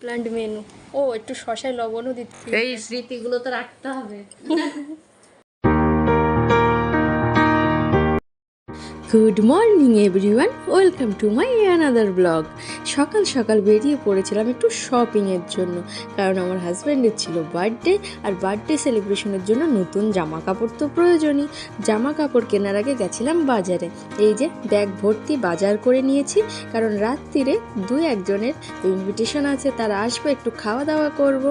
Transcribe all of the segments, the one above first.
Plant menu ও একটু শশায় লবণও দিতে এই স্মৃতিগুলো তো রাখতে হবে। Good morning everyone welcome to my another blog সকাল সকাল বেরিয়ে পড়েছিলাম একটু শপিংয়ের জন্য, কারণ আমার হাজব্যান্ডের ছিল বার্থডে আর বার্থডে সেলিব্রেশনের জন্য নতুন জামা কাপড় তো প্রয়োজনই। জামা কাপড় কেনার আগে গেছিলাম বাজারে। এই যে ব্যাগ ভর্তি বাজার করে নিয়েছি, কারণ রাত্রিরে দু একজনের ইনভিটেশন আছে, তারা আসবে, একটু খাওয়া দাওয়া করব।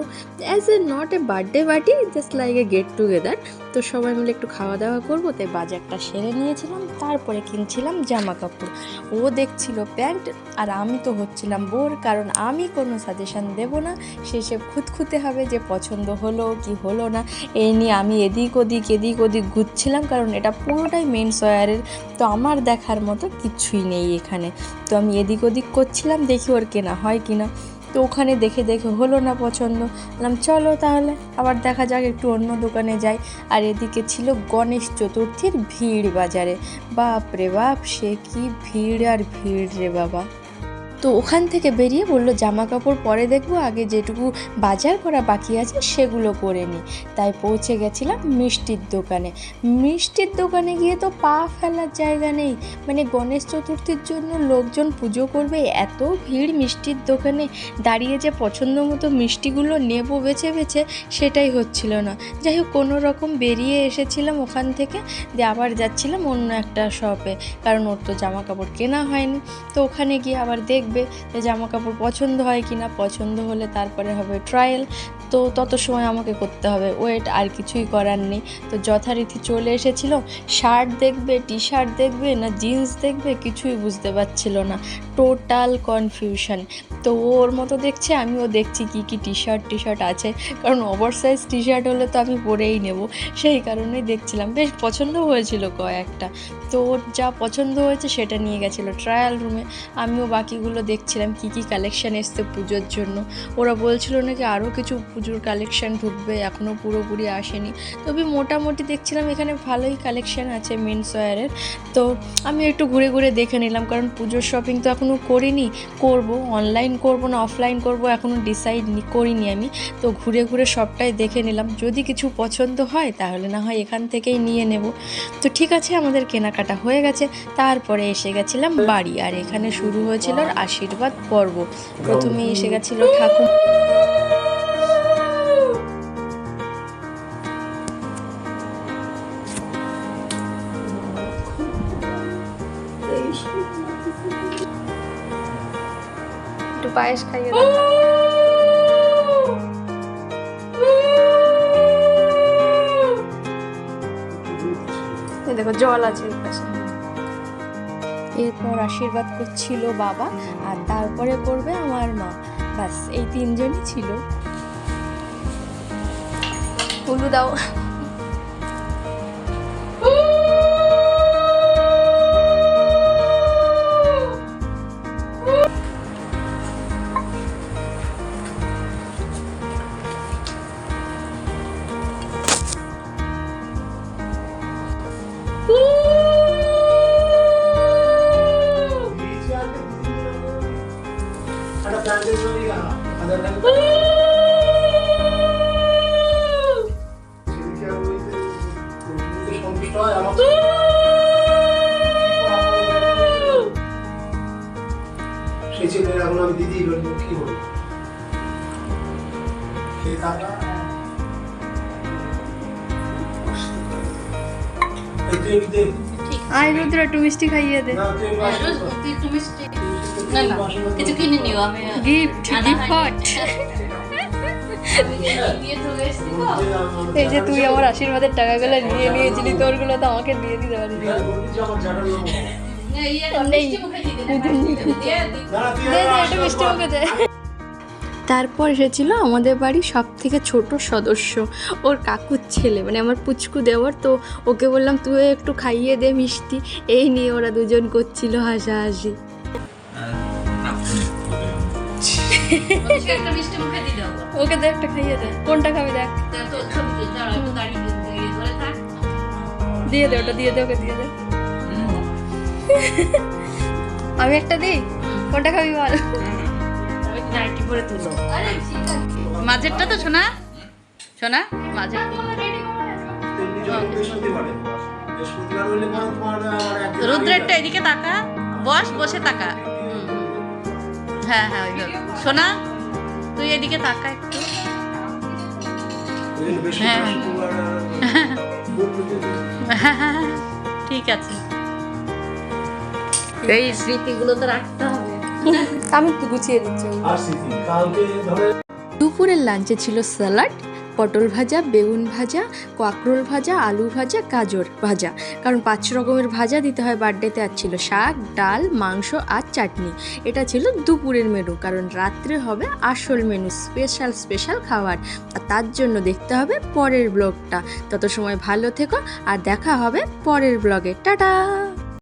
As a not a birthday party just like a get together তো সবাই মিলে একটু খাওয়া দাওয়া করব, তাই বাজারটা সেরে নিয়েছিলাম। তারপরে কিনছিলাম জামা কাপড়। ও দেখছিল প্যান্ট আর আমি তো হচ্ছিলাম বোর, কারণ আমি কোনো সাজেশন দেব না। শেষে খুঁতখুঁতে হবে যে পছন্দ হলো কি হলো না। এই নিয়ে আমি এদিক ওদিক এদিক ওদিক ঘুরছিলাম, কারণ এটা পুরোটাই মেন সয়ারের তো আমার দেখার মতো কিছুই নেই এখানে। তো আমি এদিক ওদিক করছিলাম, দেখি ওর কেনা হয় কিনা। তো ওখানে দেখে দেখে হলো না পছন্দ। বললাম, চলো তাহলে, আবার দেখা যাক, একটু অন্য দোকানে যাই। আর এদিকে ছিল গণেশ চতুর্থীর ভিড় বাজারে। বাপ রে বাপ, সে কি ভিড় আর ভিড় রে বাবা। তো ওখান থেকে বেরিয়ে বলল জামা কাপড় পরে দেখব, আগে যেটুকু বাজার করা বাকি আছে সেগুলো করে নিই তাই পৌঁছে গেছিলাম মিষ্টির দোকানে। মিষ্টির দোকানে গিয়ে তো পা ফেলার জায়গা নেই। মানে গণেশ চতুর্থীর জন্য লোকজন পুজো করবে, এত ভিড় মিষ্টির দোকানে। দাঁড়িয়ে যে পছন্দ মতো মিষ্টিগুলো নেব বেছে বেছে, সেটাই হচ্ছিল না। যাই হোক, কোনো রকম বেরিয়ে এসেছিলাম ওখান থেকে। দিয়ে আবার যাচ্ছিলাম অন্য একটা শপে কারণ ওর তো জামা কাপড় কেনা হয়নি। তো ওখানে গিয়ে আবার দেখবে যে জামা কাপড় পছন্দ হয় কি না পছন্দ হলে তারপরে হবে ট্রায়াল তো তত সময় আমাকে করতে হবে। ওয়েট আর কিছুই করার নেই। তো যথারীতি চলে এসেছিল। শার্ট দেখবে টি শার্ট দেখবে, না জিন্স দেখবে, কিছুই বুঝতে পারছিল না। টোটাল কনফিউশন তো ওর মতো দেখছে, আমিও দেখছি কি কি টি শার্ট টি শার্ট আছে। কারণ ওভার সাইজ টি শার্ট হলে তো আমি পরেই নেব। সেই কারণেই দেখছিলাম। বেশ পছন্দ হয়েছিল কয়েকটা। তো ওর যা পছন্দ হয়েছে সেটা নিয়ে গেছিল ট্রায়াল রুমে আমিও বাকিগুলো দেখছিলাম কি কি কালেকশান এসছে পুজোর জন্য। ওরা বলছিল নাকি আরও কিছু পুজোর কালেকশান ঢুকবে এখনও পুরোপুরি আসেনি। তবে মোটামুটি দেখছিলাম এখানে ভালোই কালেকশান আছে মেন্স ওয়ারের তো আমি একটু ঘুরে ঘুরে দেখে নিলাম, কারণ পুজোর শপিং তো এখনও করিনি। করব অনলাইন করব না অফলাইন করব এখনও ডিসাইড করিনি আমি। তো ঘুরে ঘুরে সবটাই দেখে নিলাম। যদি কিছু পছন্দ হয় তাহলে না হয় এখান থেকেই নিয়ে নেব। তো ঠিক আছে, আমাদের কেনাকাটা হয়ে গেছে। তারপরে এসে গেছিলাম বাড়ি, আর এখানে শুরু হয়েছিল ওর আশীর্বাদ পর্ব। প্রথমে এসে গেছিল ঠাকুর। একটু পায়েস খাইয়ে দাও। দেখো জল আছে পাশে। এরপর আশীর্বাদ করছিল বাবা আর তারপরে করবে আমার মা। ব্যাস এই তিনজনই ছিল। হলু সেই ছেলে এখন আমি দিদি বলব কি বলব? এই কাকা এই তুই একটু দে। আয় রুদ্র একটু মিষ্টি খাইয়ে দে। না না কিছু কিনে নিও আমি গিফট গিফট এই যে তুই আমার আশীর্বাদের টাকাগুলো নিয়ে নিয়েছিলি, তোরগুলো তো আমাকে দিয়ে দিতে পারবি। তারপর এসেছিল আমাদের বাড়ির সব থেকে ছোট সদস্য, ওর কাকুর ছেলে মানে আমার পুচকু দেওয়ার। তো ওকে বললাম, তুই একটু খাইয়ে দে মিষ্টি। এই নিয়ে ওরা দুজন করছিল হাসাহাসি। ওকে দে একটা খাইয়ে দে। কোনটা খাবি দেখ। দিয়ে দে ওটা, দিয়ে দে ওকে, দিয়ে দে। আমি একটা দিই? কোনটা খাবি বল। মাঝেরটা তো শোনা শোনা মাঝের। রুদ্রেরটা এদিকে তাকা। বস, বসে তাকা। হ্যাঁ হ্যাঁ ওইভাবে শোনা তুই এদিকে তাকা একটু। হ্যাঁ। ঠিক আছে। এই স্মৃতিগুলো তো রাখতে হবে। আমি তো গুছিয়ে দিচ্ছি আর স্মৃতি কালকে ধরে দুপুরের লাঞ্চে ছিল স্যালাড পটল ভাজা, বেগুন ভাজা, কাঁকরোল ভাজা, আলু ভাজা, গাজর ভাজা। কারণ পাঁচ রকমের ভাজা দিতে হয় বার্থডেতে, আর ছিল শাক, ডাল, মাংস আর চাটনি। এটা ছিল দুপুরের মেনু, কারণ রাত্রে হবে আসল মেনু, স্পেশাল স্পেশাল খাবার। আর তার জন্য দেখতে হবে পরের ব্লগটা। তত সময় ভালো থেকো, আর দেখা হবে পরের ব্লগে। টাটা!